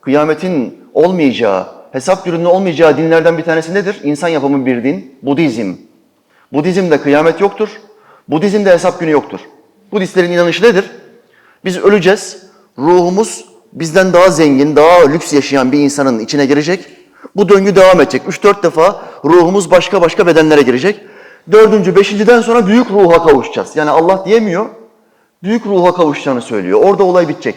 kıyametin olmayacağı, hesap gününün olmayacağı dinlerden bir tanesi nedir? İnsan yapımı bir din, Budizm. Budizm'de kıyamet yoktur. Budizm'de hesap günü yoktur. Budistlerin inanışı nedir? Biz öleceğiz. Ruhumuz bizden daha zengin, daha lüks yaşayan bir insanın içine girecek. Bu döngü devam edecek. 3-4 defa ruhumuz başka başka bedenlere girecek. Dördüncü, beşinciden sonra büyük ruha kavuşacağız. Yani Allah diyemiyor, büyük ruha kavuşacağını söylüyor. Orada olay bitecek.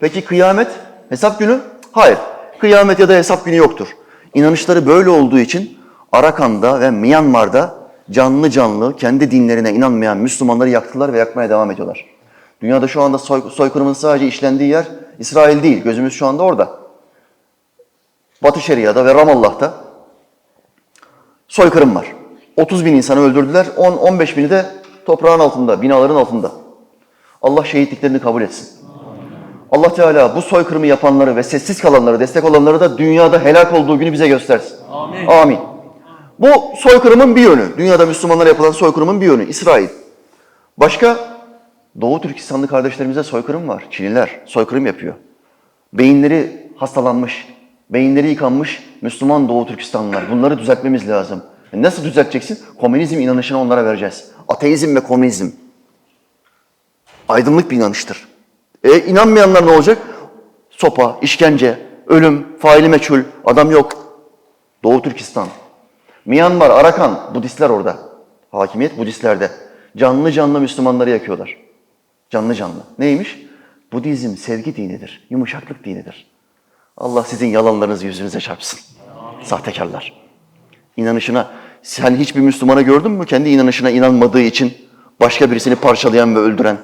Peki kıyamet, hesap günü? Hayır. Kıyamet ya da hesap günü yoktur. İnanışları böyle olduğu için Arakan'da ve Myanmar'da canlı canlı kendi dinlerine inanmayan Müslümanları yaktılar ve yakmaya devam ediyorlar. Dünyada şu anda soy, soykırımın sadece işlendiği yer İsrail değil. Gözümüz şu anda orada. Batı Şeria'da ve Ramallah'ta soykırım var. 30 bin insanı öldürdüler. 10-15 bini de toprağın altında, binaların altında. Allah şehitliklerini kabul etsin. Allah Teala bu soykırımı yapanları ve sessiz kalanları, destek olanları da dünyada helak olduğu günü bize göstersin. Amin. Amin. Bu soykırımın bir yönü. Dünyada Müslümanlara yapılan soykırımın bir yönü. İsrail. Başka Doğu Türkistanlı kardeşlerimize soykırım var. Çinliler soykırım yapıyor. Beyinleri hastalanmış, beyinleri yıkanmış Müslüman Doğu Türkistanlılar. Bunları düzeltmemiz lazım. E Nasıl düzelteceksin? Komünizm inanışını onlara vereceğiz. Ateizm ve komünizm. Aydınlık bir inanıştır. E inanmayanlar ne olacak? Sopa, işkence, ölüm, faili meçhul, adam yok. Doğu Türkistan. Myanmar, Arakan, Budistler orada. Hakimiyet Budistlerde. Canlı canlı Müslümanları yakıyorlar. Canlı canlı. Neymiş? Budizm sevgi dinidir, yumuşaklık dinidir. Allah sizin yalanlarınızı yüzünüze çarpsın. Sahtekarlar. İnanışına, sen hiçbir Müslümanı gördün mü kendi inanışına inanmadığı için başka birisini parçalayan ve öldüren?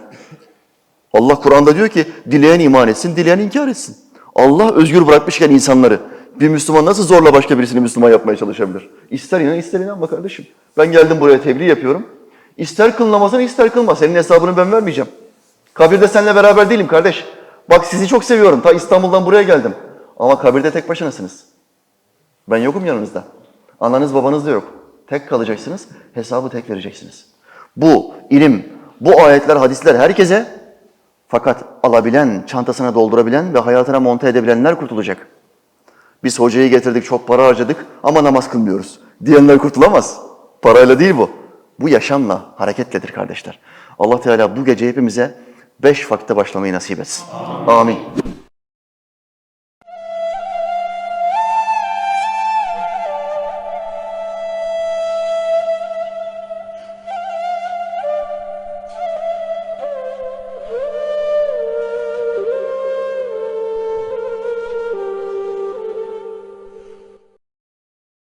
Allah Kur'an'da diyor ki dileyen iman etsin, dileyen inkar etsin. Allah özgür bırakmışken insanları bir Müslüman nasıl zorla başka birisini Müslüman yapmaya çalışabilir? İster inan ister inanma kardeşim. Ben geldim buraya tebliğ yapıyorum. İster kıl ister kılma. Senin hesabını ben vermeyeceğim. Kabirde seninle beraber değilim kardeş. Bak sizi çok seviyorum. Ta İstanbul'dan buraya geldim. Ama kabirde tek başınasınız. Ben yokum yanınızda. Ananız babanız da yok. Tek kalacaksınız. Hesabı tek vereceksiniz. Bu ilim, bu ayetler, hadisler herkese fakat alabilen, çantasına doldurabilen ve hayatına monte edebilenler kurtulacak. Biz hocayı getirdik, çok para harcadık ama namaz kılmıyoruz. Diyenler kurtulamaz. Parayla değil bu. Bu yaşamla, hareketledir kardeşler. Allah Teala bu gece hepimize beş vakte başlamayı nasip etsin. Amin.